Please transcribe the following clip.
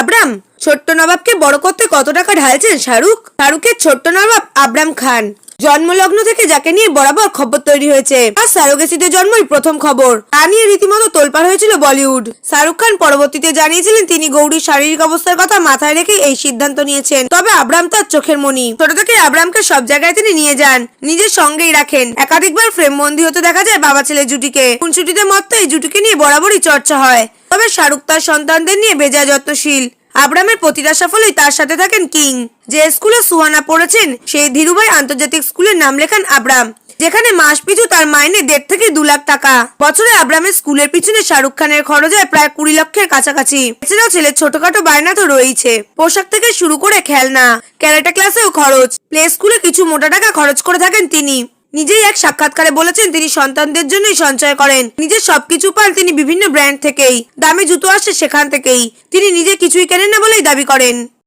আবরাম ছোট্ট নবাবকে বড় করতে কত টাকা ঢালছেন শাহরুখ? শাহরুখের ছোট্ট নবাব আবরাম খান। জন্মলগ্ন থেকে যাকে নিয়ে বরাবর খবর তৈরি হয়েছে। আর সারোগেসিতে জন্মই প্রথম খবর। তা নিয়ে রীতিমতো তোলপাড় হয়েছিল বলিউড। শাহরুখ খান পরবর্তীতে জানিয়েছিলেন, তিনি গৌরীর শারীরিক অবস্থার কথা মাথায় রেখে এই সিদ্ধান্ত নিয়েছেন। তবে আবরাম তার চোখের মনি ছোট থেকে আবরামকে সব জায়গায় তিনি নিয়ে যান। নিজের সঙ্গেই রাখেন। একাধিকবার ফ্রেম বন্দি হতে দেখা যায় বাবা ছেলে জুটিকে। ছুটিতে মতো এই জুটিকে নিয়ে বরাবরই চর্চা হয়। তবে শাহরুখ তার সন্তানদের নিয়ে বেজায় যত্নশীল। আব্রামের প্রতিটা সাফল্যই তার সাথে থাকেন কিং। যে স্কুলে সুহানা পড়েছেন, সেই ধীরুভাই আন্তর্জাতিক স্কুলের নাম লেখান আব্রাম, যেখানে মাস পিছু তার মাইনে দেড় থেকে দু লাখ টাকা। বছরে আব্রামের স্কুলের পিছনে শাহরুখ খানের খরচ হয় প্রায় কুড়ি লক্ষের কাছাকাছি। এছাড়াও ছেলের ছোটখাটো বায়না তো রয়েছে পোশাক থেকে শুরু করে খেলনা, ক্যারেটা ক্লাসেও খরচ, প্লে স্কুলে কিছু মোটা টাকা খরচ করে থাকেন তিনি। নিজেই এক সাক্ষাৎকারে বলেছেন তিনি সন্তানদের জন্যই সঞ্চয় করেন। নিজের সবকিছু পান তিনি বিভিন্ন ব্র্যান্ড থেকেই। দামি জুতো আসে সেখান থেকেই। তিনি নিজে কিছুই কেনেন না বলেই দাবি করেন।